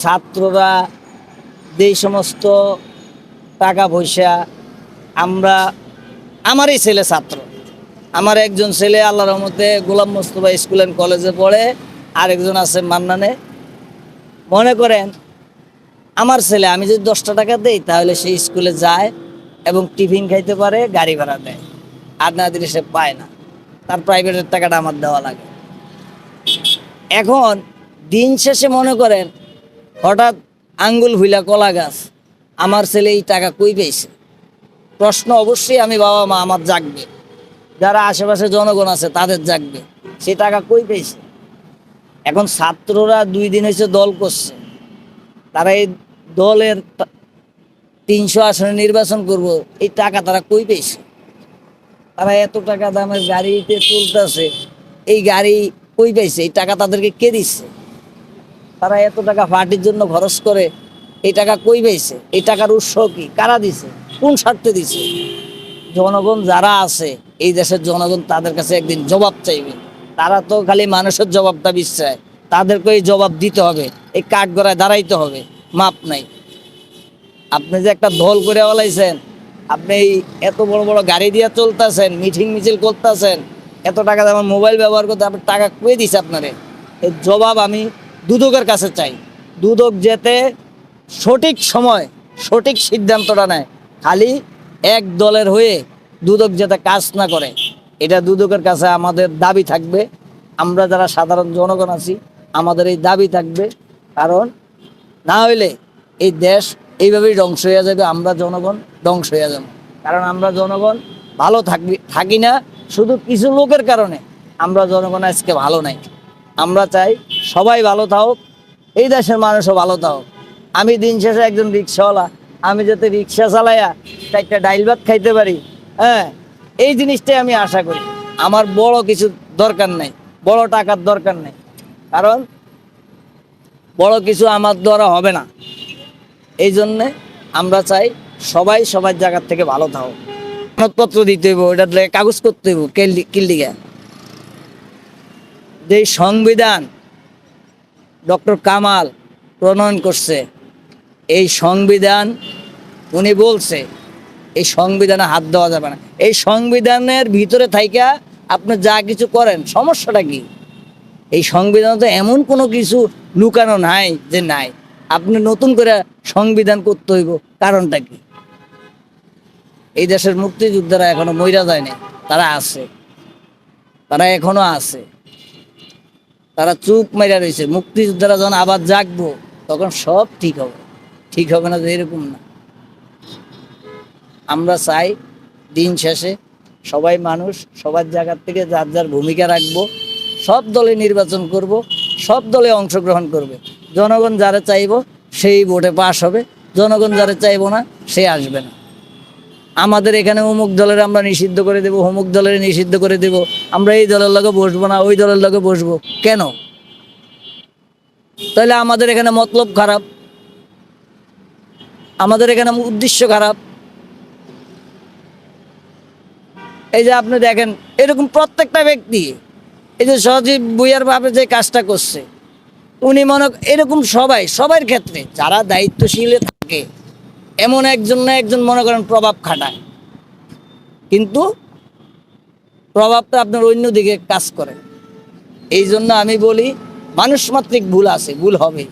ছাত্ররা যেই সমস্ত টাকা পয়সা আমরা, আমারই ছেলে ছাত্র। আমার একজন ছেলে আল্লাহ রহমতে গোলাম মোস্তফা স্কুল অ্যান্ড কলেজে পড়ে, আরেকজন আছে মান্নানে। মনে করেন, আমার ছেলে, আমি যদি দশটা টাকা দেই, তাহলে সে স্কুলে যায় এবং টিফিন খাইতে পারে, গাড়ি ভাড়া দেয়। আর না দিলে সে পায় না। তার প্রাইভেটের টাকাটা আমার দেওয়া লাগে। এখন দিন শেষে মনে করেন হঠাৎ আঙ্গুল ভুইলা কলা গাছ। আমার ছেলে এই টাকা কই পেয়েছে? প্রশ্ন অবশ্যই আমি বাবা মা আমার জাগবে। যারা আশেপাশে জনগণ আছে তাদের জাগবে। সে টাকা কই পেয়েছে? এখন ছাত্ররা দুই দিন হয়েছে দল করছে। তারা এই দলের তিনশো আসনে নির্বাচন করব, এই টাকা তারা কই পেয়েছে? তারা এত টাকা দামের গাড়িতে তুলতেছে, এই গাড়ি কই পাইছে এই টাকা তাদেরকে কে দিচ্ছে তারা এত টাকা পার্টির জন্য খরচ করে, এই টাকা কই পাইছে? এই টাকার উৎস কি? কারা দিছে? কোন স্বার্থে দিছে? জনগণ যারা আছে, এই দেশের জনগণ তাদের কাছে একদিন জবাব চাইবে। তারা তো খালি মানুষের জবাবটা বিশ্বায় তাদেরকে এই জবাব দিতে হবে। এই কাঠগড়ায় দাঁড়াইতে হবে। মাপ নাই। আপনি যে একটা দল করে ওলাইছেন আপনি এই এত বড় বড় গাড়ি দিয়ে চলতেছেন মিটিং মিছিল করতেছেন, এত টাকা আমার মোবাইল ব্যবহার করতে, আপনার টাকা কয়ে দিছে আপনারে? এর জবাব আমি দুদকের কাছে চাই। দুদক যেতে সঠিক সময়, সঠিক সিদ্ধান্তটা নেয়। খালি এক দলের হয়ে দুদক যাতে কাজ না করে, এটা দুদকের কাছে আমাদের দাবি থাকবে। আমরা যারা সাধারণ জনগণ আছি, আমাদের এই দাবি থাকবে। কারণ না হইলে এই দেশ এইভাবেই ধ্বংস হয়ে যাবে, আমরা জনগণ ধ্বংস হয়ে যাব। কারণ আমরা জনগণ ভালো থাকবি থাকি না, শুধু কিছু লোকের কারণে। আমরা জনগণ আজকে ভালো নাই। আমরা চাই সবাই ভালো থাকুক, এই দেশের মানুষও ভালো থাকুক। আমি দিন শেষে একজন রিক্সাওয়ালা, আমি যাতে রিক্সা চালাইয়া একটা ডাইল ভাত খাইতে পারি হ্যাঁ এই জিনিসটাই আমি আশা করি। আমার বড় কিছু দরকার নাই, বড় টাকার দরকার নেই। কারণ বড় কিছু আমার দ্বারা হবে না। এই জন্যে আমরা চাই সবাই সবার জায়গার থেকে ভালো থাকুক। কাগজপত্র দিতে হইব ওটা কাগজ করতে হইব কিল্লিগা যে সংবিধান ডক্টর কামাল প্রণয়ন করছে, এই সংবিধান উনি বলছে, এই সংবিধানে হাত দেওয়া যাবে না। এই সংবিধানের ভিতরে থাইকা আপনি যা কিছু করেন, সমস্যাটা কি? এই সংবিধান তো এমন কোনো কিছু লুকানো নাই যে নাই। আপনি নতুন করে সংবিধান করতে হইব, কারণটা কি? এই দেশের মুক্তিযোদ্ধারা এখনও মইরা যায়নি তারা আছে, তারা এখনও আছে। তারা চুপ মেরা রয়েছে। মুক্তিযোদ্ধারা যখন আবার জাগবো, তখন সব ঠিক হবে। ঠিক হবে না যে এরকম না। আমরা চাই দিন শেষে সবাই মানুষ, সবার জায়গার থেকে যার যার ভূমিকা রাখব, সব দলে নির্বাচন করব, সব দলে অংশগ্রহণ করবে। জনগণ যারা চাইব, সেই ভোটে পাশ হবে। জনগণ যারা চাইব না, সে আসবে না। আমাদের এখানে অমুক দলের আমরা নিষিদ্ধ করে দেব, অমুক দলের নিষিদ্ধ করে দেব, আমরা এই দলের লগে বসবো না, ওই দলের লগে বসবো। কেন? তাহলে আমাদের এখানে মতলব খারাপ। আমাদের এখানে উদ্দেশ্য খারাপ। এই যে আপনি দেখেন, এরকম প্রত্যেকটা ব্যক্তি, এই যে সজীব বুইয়ার ভাবে যে কাজটা করছে, উনি মনে এরকম সবাই, সবার ক্ষেত্রে যারা দায়িত্বশীলে থাকে এমন একজন না একজন মনে করেন প্রভাব খাটায়। কিন্তু প্রভাবটা আপনার অন্যদিকে কাজ করে। এই জন্য আমি বলি মানুষ মাত্রিক ভুল আছে, ভুল হবে